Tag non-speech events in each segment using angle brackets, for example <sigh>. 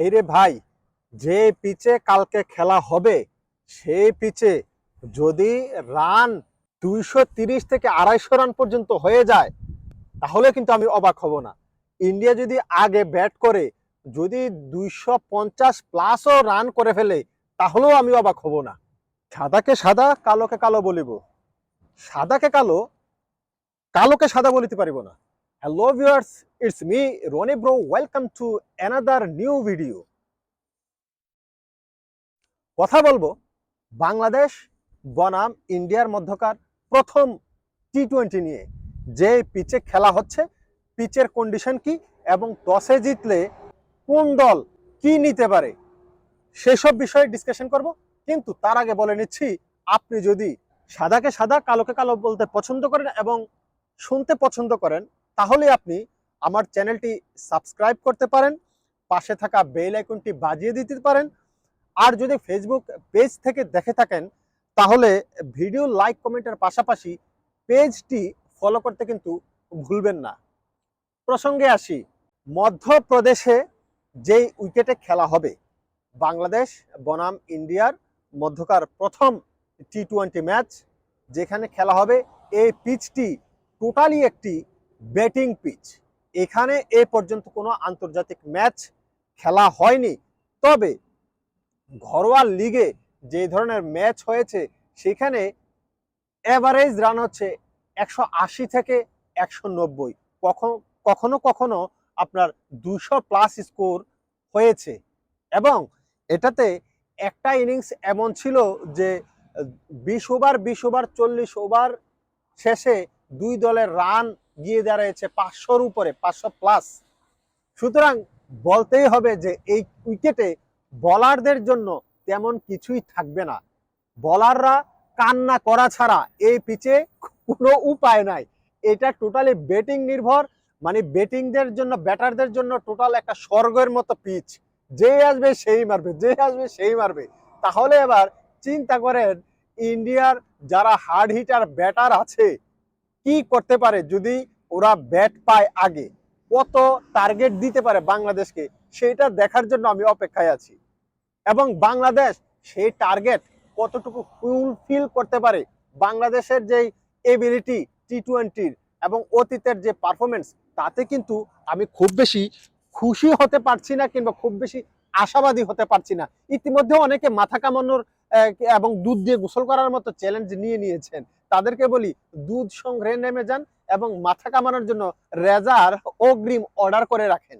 ভাইরে ভাই, যে পিচে কালকে খেলা হবে সেই পিচে যদি রান দুইশো তিরিশ থেকে আড়াইশো রান পর্যন্ত হয়ে যায়, তাহলে কিন্তু আমি অবাক হব না। ইন্ডিয়া যদি আগে ব্যাট করে, যদি দুইশো পঞ্চাশ প্লাসও রান করে ফেলে, তাহলেও আমি অবাক হব না। সাদাকে সাদা, কালোকে কালো বলিব। সাদাকে কালো, কালোকে সাদা বলিতে পারিব না। Hello viewers it's me Roni bro welcome to another new video কথা বলব বাংলাদেশ বনাম ইন্ডিয়ার মধ্যকার প্রথম টি টোয়েন্টি নিয়ে। যে পিচে খেলা হচ্ছে পিচের কন্ডিশন কি এবং টসে জিতলে কোন দল কি নিতে পারে, সেসব বিষয়ে ডিসকাশন করব। কিন্তু তার আগে বলে নিচ্ছি, আপনি যদি সাদাকে সাদা, কালোকে কালো বলতে পছন্দ করেন এবং শুনতে পছন্দ করেন তাহলে আপনি আমার চ্যানেলটি সাবস্ক্রাইব করতে পারেন, পাশে থাকা বেল আইকনটি বাজিয়ে দিতে পারেন, আর যদি ফেসবুক পেজ থেকে দেখে থাকেন, তাহলে ভিডিও লাইক কমেন্টের পাশাপাশি পেজটি ফলো করতে কিন্তু ভুলবেন না। প্রসঙ্গে আসি, মধ্যপ্রদেশে যেই উইকেটে খেলা হবে, বাংলাদেশ, বনাম, ইন্ডিয়ার মধ্যকার প্রথম টি টোয়েন্টি ম্যাচ যেখানে খেলা হবে, এই পিচটি টোটালি একটি ব্যাটিং পিচ। এখানে এ পর্যন্ত কোনো আন্তর্জাতিক ম্যাচ খেলা হয়নি। তবে ঘরোয়া লিগে যে ধরনের ম্যাচ হয়েছে, সেখানে অ্যাভারেজ রান হচ্ছে একশো আশি থেকে একশো নব্বই। কখনো কখনো কখনো আপনার দুশো প্লাস স্কোর হয়েছে। এবং এটাতে একটা ইনিংস এমন ছিল যে বিশ ওভার বিশ ওভার, চল্লিশ ওভার শেষে দুই দলের রান গিয়ে দাঁড়িয়েছে পাঁচশোর উপরে, পাঁচশো প্লাস সুতরাং বলতেই হবে যে এই উইকেটে বলারদের জন্য তেমন কিছুই থাকবে না। বলাররা কান্না করা ছাড়া এই পিচে কোনো উপায় নাই। এটা টোটালি ব্যাটিং নির্ভর মানে ব্যাটিংদের জন্য ব্যাটারদের জন্য টোটাল একটা স্বর্গের মতো পিচ যে আসবে সেই মারবে, যে আসবে সেই মারবে। তাহলে এবার চিন্তা করেন, ইন্ডিয়ার যারা হার্ড হিটার ব্যাটার আছে কি করতে পারে? যদি ওরা ব্যাট পায় আগে, কত টার্গেট দিতে পারে বাংলাদেশকে, সেটা দেখার জন্য আমি অপেক্ষায় আছি। এবং বাংলাদেশ সেই টার্গেট কতটুকু ফুলফিল করতে পারে? বাংলাদেশের যেই এবিলিটি টি টোয়েন্টির এবং অতীতের যে পারফরমেন্স তাতে কিন্তু আমি খুব বেশি খুশি হতে পারছি না কিংবা খুব বেশি আশাবাদী হতে পারছি না। ইতিমধ্যে অনেকে মাথা কামানোর এবং দুধ দিয়ে গোসল করার মতো চ্যালেঞ্জ নিয়ে নিয়েছেন। তাদেরকে বলি, দুধ সংগ্রহে নেমে যান এবং মাথা কামানোর জন্য রেজার অগ্রিম অর্ডার করে রাখেন।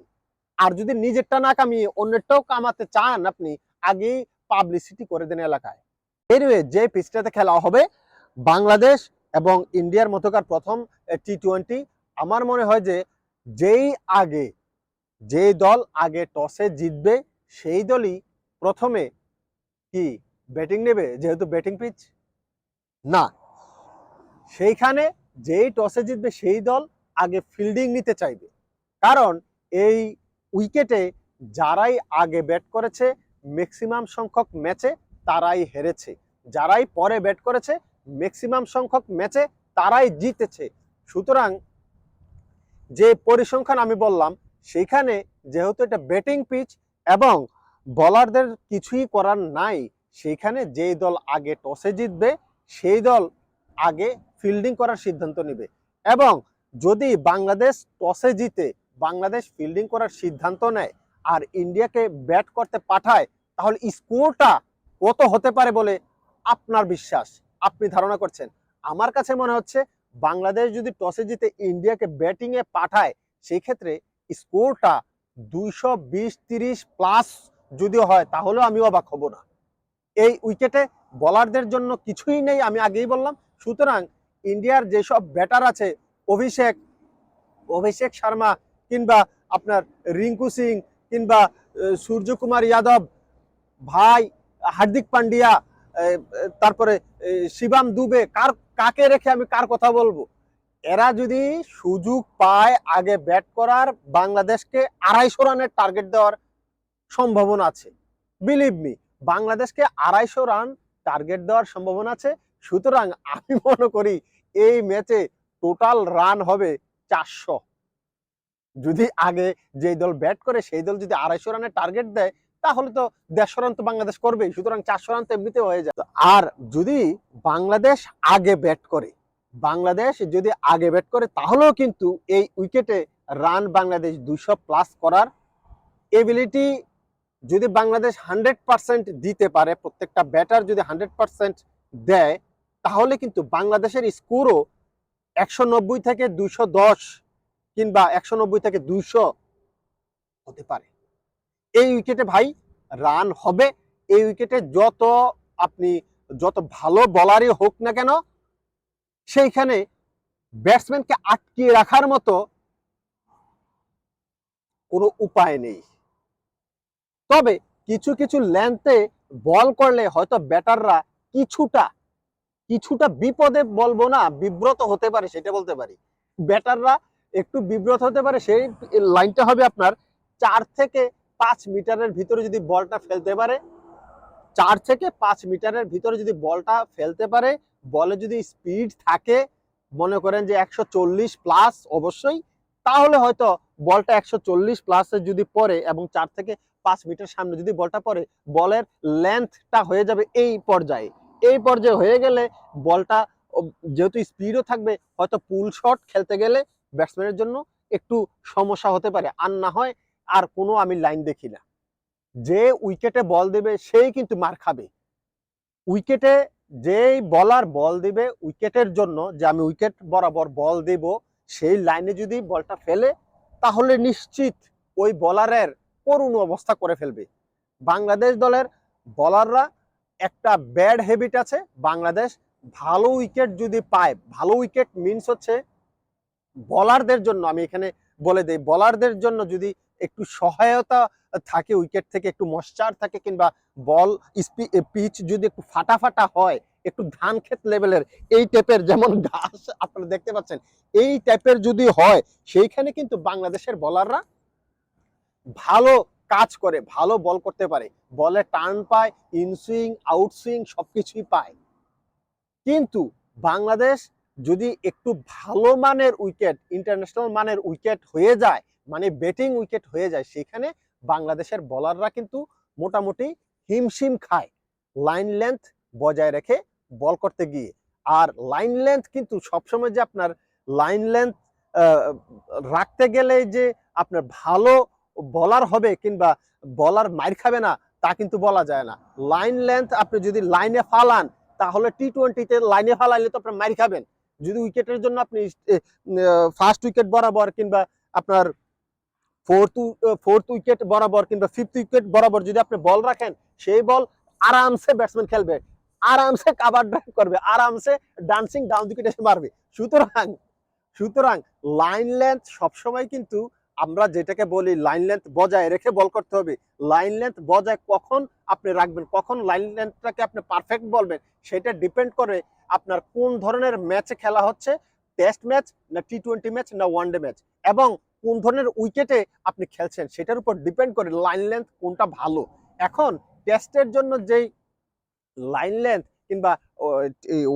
আর যদি নিজেরটা না কামিয়ে অন্যেরটাও কামাতে চান আপনি, আগেই পাবলিসিটি করে দেন এলাকায়। এনিওয়ে যে পিচটাতে খেলা হবে, বাংলাদেশ এবং ইন্ডিয়ার মতোকার প্রথম টি টোয়েন্টি আমার মনে হয় যে, যেই আগে, যেই দল আগে টসে জিতবে, সেই দলই প্রথমে কি ব্যাটিং নেবে, যেহেতু ব্যাটিং পিচ? না। সেইখানে যেই টসে জিতবে সেই দল আগে ফিল্ডিং নিতে চাইবে। কারণ এই উইকেটে যারাই আগে ব্যাট করেছে ম্যাক্সিমাম সংখ্যক ম্যাচে তারাই হেরেছে। যারাই পরে ব্যাট করেছে ম্যাক্সিমাম সংখ্যক ম্যাচে তারাই জিতেছে। সুতরাং যে পরিসংখ্যান আমি বললাম, সেইখানে যেহেতু এটা ব্যাটিং পিচ এবং বলারদের কিছুই করার নাই সেইখানে যেই দল আগে টসে জিতবে, সেই দল আগে ফিল্ডিং করার সিদ্ধান্ত নেবে। এবং যদি বাংলাদেশ টসে জিতে বাংলাদেশ ফিল্ডিং করার সিদ্ধান্ত নেয় আর ইন্ডিয়াকে ব্যাট করতে পাঠায়, তাহলে স্কোরটা কত হতে পারে বলে আপনার বিশ্বাস? আপনি ধারণা করছেন। আমার কাছে মনে হচ্ছে বাংলাদেশ যদি টসে জিতে ইন্ডিয়াকে ব্যাটিংয়ে পাঠায় সেই ক্ষেত্রে স্কোরটা দুইশো বিশ তিরিশ প্লাস যদিও হয়, তাহলেও আমি অবাক হব না। এই উইকেটে বলারদের জন্য কিছুই নেই, আমি আগেই বললাম। সুতরাং ইন্ডিয়ার যেসব ব্যাটার আছে, অভিষেক অভিষেক শর্মা কিংবা আপনার রিঙ্কু সিং কিংবা সূর্যকুমার যাদব, ভাই হার্দিক পান্ডিয়া তারপরে শিবাম দুবে, কার, কাকে রেখে আমি কার কথা বলব? এরা যদি সুযোগ পায় আগে ব্যাট করার, বাংলাদেশকে আড়াইশো রানের টার্গেট দেওয়ার সম্ভাবনা আছে। বিলিভ মি বাংলাদেশকে আড়াইশো রান টার্গেট দেওয়ার সম্ভাবনা আছে। সুতরাং আমি মনে করি এই ম্যাচে টোটাল রান হবে চারশো। যদি আগে যেই দল ব্যাট করে, সেই দল যদি আড়াইশো রানের টার্গেট দেয়, তাহলে তো দেড়শো রান তো বাংলাদেশ করবেই। সুতরাং চারশো রান তো এমনিতে হয়ে যায়। আর যদি বাংলাদেশ আগে ব্যাট করে, বাংলাদেশ যদি আগে ব্যাট করে, তাহলেও কিন্তু এই উইকেটে রান বাংলাদেশ দুশো প্লাস করার এবিলিটি যদি বাংলাদেশ হান্ড্রেড পার্সেন্ট দিতে পারে, প্রত্যেকটা ব্যাটার যদি হান্ড্রেড পার্সেন্ট দেয়, তাহলে কিন্তু বাংলাদেশের স্কোরও একশো নব্বই থেকে দুইশো দশ কিংবা একশো নব্বই থেকে দুইশো হতে পারে। এই উইকেটে ভাই রান হবে। এই উইকেটে যত আপনি, যত ভালো বলারই হোক না কেন, সেইখানে ব্যাটসম্যানকে আটকিয়ে রাখার মতো কোনো উপায় নেই। তবে কিছু কিছু লেন্থে বল করলে হয়তো ব্যাটাররা কিছুটা কিছুটা বিপদে বলব না, বিব্রত হতে পারে সেটা বলতে পারি। ব্যাটাররা একটু বিব্রত হতে পারে, সেই লাইনটা হবে আপনার চার থেকে পাঁচ মিটারের ভিতরে যদি বলটা ফেলতে পারে, চার থেকে পাঁচ মিটারের ভিতরে যদি বলটা ফেলতে পারে বলে যদি স্পিড থাকে, মনে করেন যে একশো চল্লিশ প্লাস অবশ্যই, তাহলে হয়তো বলটা একশো চল্লিশ প্লাসে যদি পড়ে এবং চার থেকে পাঁচ মিটার সামনে যদি বলটা পড়ে, বলের লেন্থটা হয়ে যাবে এই পর্যায়ে। এই পর্যায়ে হয়ে গেলে বলটা যেহেতু স্পিডও থাকবে, হয়তো পুল শট খেলতে গেলে ব্যাটসম্যানের জন্য একটু সমস্যা হতে পারে। আর না হয় আর কোনো আমি লাইন দেখি না। যে উইকেটে বল দেবে, সেই কিন্তু মার খাবে। উইকেটে যেই বলার বল দিবে উইকেটের জন্য, যে আমি উইকেট বরাবর বল দেব, সেই লাইনে যদি বলটা ফেলে, তাহলে নিশ্চিত ওই বলারের করুণ অবস্থা করে ফেলবে। বাংলাদেশ দলের বলাররা একটা ব্যাড হ্যাবিট আছে। বাংলাদেশ ভালো উইকেট যদি পায়, ভালো উইকেট মিনস হচ্ছে বলারদের জন্য, আমি এখানে বলে দেই বলারদের জন্য যদি একটু সহায়তা থাকে উইকেট থেকে একটু মশ্চার থাকে কিংবা বল পিচ যদি একটু ফাটা ফাটা হয়, একটু ধান ক্ষেত লেভেলের এই টাইপের যেমন <laughs> ঘাস আপনারা দেখতে পাচ্ছেন, এই টাইপের যদি হয়, সেইখানে কিন্তু বাংলাদেশের বলাররা ভালো কাজ করে, ভালো বল করতে পারে। বলে টার্ন পায় ইনসুইং আউটসুইং সবকিছুই পায়। কিন্তু বাংলাদেশ যদি একটু ভালো মানের উইকেট ইন্টারন্যাশনাল মানের উইকেট হয়ে যায় মানে ব্যাটিং উইকেট হয়ে যায়, সেখানে বাংলাদেশের বলাররা কিন্তু মোটামুটি হিমশিম খায়। লাইন লেন্থ বজায় রেখে বল করতে গিয়ে। আর লাইন লেন্থ কিন্তু সবসময় যে আপনার লাইন লেন্থ রাখতে গেলে যে আপনার ভালো বলার হবে কিংবা বলার মার খাবে না, তা কিন্তু বলা যায় না। লাইন লেন্থ আপনি যদি লাইনে ফালান, তাহলে টি টোয়েন্টিতে লাইনে ফালাইলে তো আপনার মার খাবেন। যদি উইকেটের জন্য আপনি ফার্স্ট উইকেট বরাবর কিংবা আপনার ফোর্থ ফোর্থ উইকেট বরাবর কিংবা ফিফথ উইকেট বরাবর যদি আপনি বল রাখেন, সেই বল আরামসে ব্যাটসম্যান খেলবে, আরামসে কাভার ড্রাইভ করবে, আরামসে ডান্সিং ডাউন উইকেট এসে মারবে। সুতরাং সুতরাং লাইন লেন্থ সবসময় কিন্তু আমরা যেটাকে বলি লাইন লেন্থ বজায় রেখে বল করতে হবে। লাইন লেন্থ বজায় কখন আপনি রাখবেন? কখন লাইন লেন্থটাকে আপনি পারফেক্ট বলবেন? সেটা ডিপেন্ড করে আপনার কোন ধরনের ম্যাচে খেলা হচ্ছে। টেস্ট ম্যাচ না টি টোয়েন্টি ম্যাচ না ওয়ানডে ম্যাচ এবং কোন ধরনের উইকেটে আপনি খেলছেন? সেটার উপর ডিপেন্ড করে লাইন লেন্থ কোনটা ভালো? এখন টেস্টের জন্য যেই লাইন লেন্থ কিংবা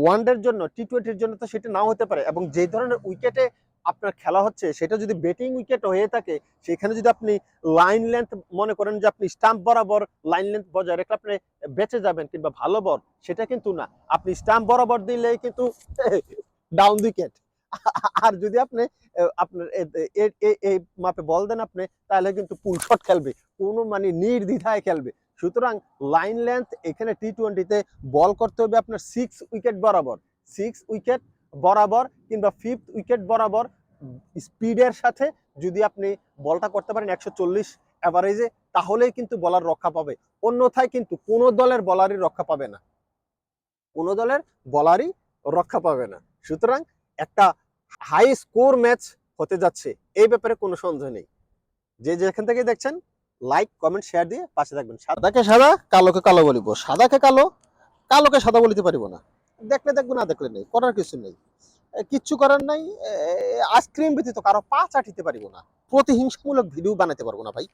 ওয়ানডের জন্য টি টোয়েন্টির জন্য তো সেটা নাও হতে পারে। এবং যে ধরনের উইকেটে আপনার খেলা হচ্ছে, সেটা যদি ব্যাটিং উইকেট হয়ে থাকে, সেখানে যদি আপনি লাইন লেন্থ মনে করেন যে আপনি স্টাম্প বরাবর লাইন লেন্থ বজায় রেখে আপনি বেঁচে যাবেন কিংবা ভালো বল, সেটা কিন্তু না। আপনি স্টাম্প বরাবর দিলে কিন্তু <laughs> ডাউন উইকেট আর যদি আপনি আপনার এই মাপে বল দেন আপনি, তাহলে কিন্তু পুল শট খেলবে, কোনো মানে নির্দ্বিধায় খেলবে। সুতরাং লাইন লেন্থ এখানে টি টোয়েন্টিতে বল করতে হবে আপনার সিক্স উইকেট বরাবর। সিক্স উইকেট বরাবর কিংবা ফিফথ উইকেট বরাবর স্পিডের সাথে যদি আপনি বলটা করতে পারেন একশো চল্লিশ অ্যাভারেজে তাহলেই কিন্তু বলার রক্ষা পাবে। অন্যথায় কিন্তু কোনো দলের বলারই রক্ষা পাবে না। কোনো দলের বলারই রক্ষা পাবে না। সুতরাং একটা হাই স্কোর ম্যাচ হতে যাচ্ছে, এই ব্যাপারে কোনো সন্দেহ নেই। যে যেখান থেকে দেখছেন লাইক কমেন্ট শেয়ার দিয়ে পাশে থাকবেন। সাদাকে সাদা, কালোকে কালো বলিব। সাদাকে কালো, কালোকে সাদা বলিতে পারিব না। দেখলে দেখব, না দেখলে নেই, করার কিছু নেই। কিচ্ছু করার নাই। আইসক্রিম ব্যতীত কারও পা চাটিতে পারিব না। প্রতিহিংসামূলক ভিডিও বানাতে পারব না ভাই।